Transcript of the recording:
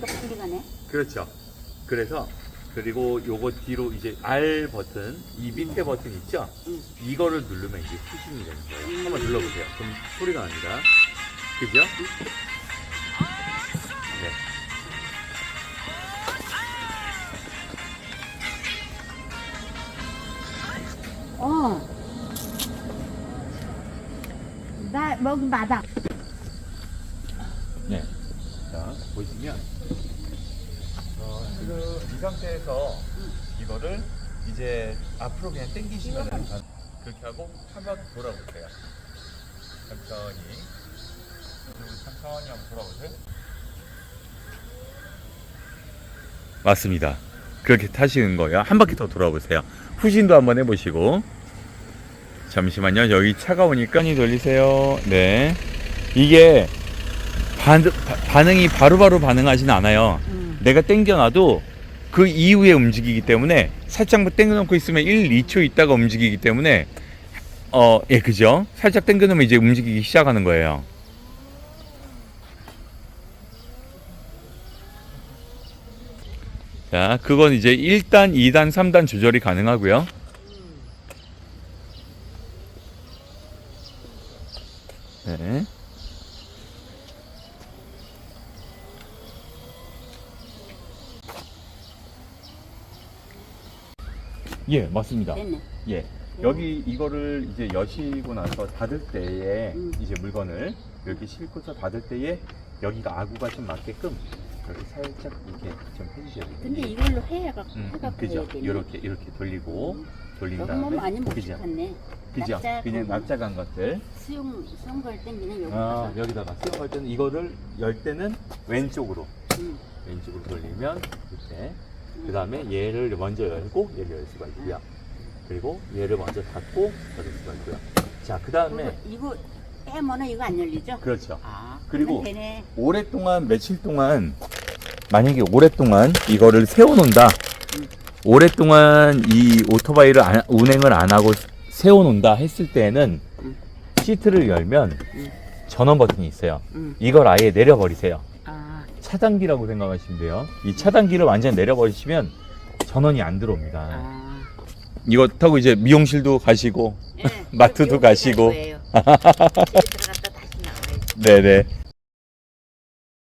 빨리 가네. 그렇죠. 그래서 그리고 요거 뒤로 이제 R 버튼, 이 밑에 버튼 있죠? 응. 이거를 누르면 이제 수신이 되는 거예요. 음. 한번 눌러보세요. 그럼 소리가 납니다. 그죠? 네. 어. 나 먹이 마당. 네. 자, 보시면 어, 지금 이 상태에서 이거를 이제 앞으로 그냥 당기시면 그렇게 하고 한번 돌아보세요. 천천히. 그리고 천천히 한번 돌아보세요. 맞습니다. 그렇게 타시는 거예요. 한 바퀴 더 돌아보세요. 후진도 한번 해보시고. 잠시만요. 여기 차가우니까 많이 돌리세요. 네. 이게 반, 바- 반응이 바로바로 반응하진 않아요. 응. 내가 땡겨놔도 그 이후에 움직이기 때문에 살짝만 땡겨놓고 있으면 1, 2초 있다가 움직이기 때문에 어, 예, 그죠? 살짝 땡겨놓으면 이제 움직이기 시작하는 거예요. 자, 그건 이제 1단, 2단, 3단 조절이 가능하고요. 네. 예, 맞습니다. 됐네. 예. 여기 이거를 이제 여시고 나서 닫을 때에 음. 이제 물건을 이렇게 싣고서 닫을 때에 여기가 아구가 좀 맞게끔 이렇게 살짝 이렇게 좀 해주셔야 돼요. 근데 이걸로 해가 음, 해갖고 그죠? 해야 되네. 이렇게 이렇게 돌리고 음. 돌린 너무 다음에 많이 못 그죠? 시켰네. 그죠? 납작 그냥. 납작한 것들. 수용 수용 갈땐 그냥 여기 아, 가서. 여기다가 수영할 때는 이거를 열 때는 왼쪽으로 응. 왼쪽으로 돌리면 이렇게 그 다음에 얘를 먼저 열고 얘를 열 수가 있고요. 그리고 얘를 먼저 닫고 닫을 수가 있고요. 자, 그 다음에 이거 빼면은 이거 안 열리죠? 그렇죠. 아 그리고 그러면 되네. 오랫동안 며칠 동안 만약에 오랫동안 이거를 세워놓는다. 오랫동안 이 오토바이를 안- 운행을 안 하고 세워놓는다 했을 때는 음. 시트를 열면 음. 전원 버튼이 있어요. 응. 이걸 아예 내려버리세요. 아 차단기라고 생각하시면 돼요. 이 차단기를 완전히 내려버리시면 전원이 안 들어옵니다. 아. 이거 타고 이제 미용실도 가시고 예, 마트도 가시고. 거예요. 집에 들어갔다 다시 나와야지. 네네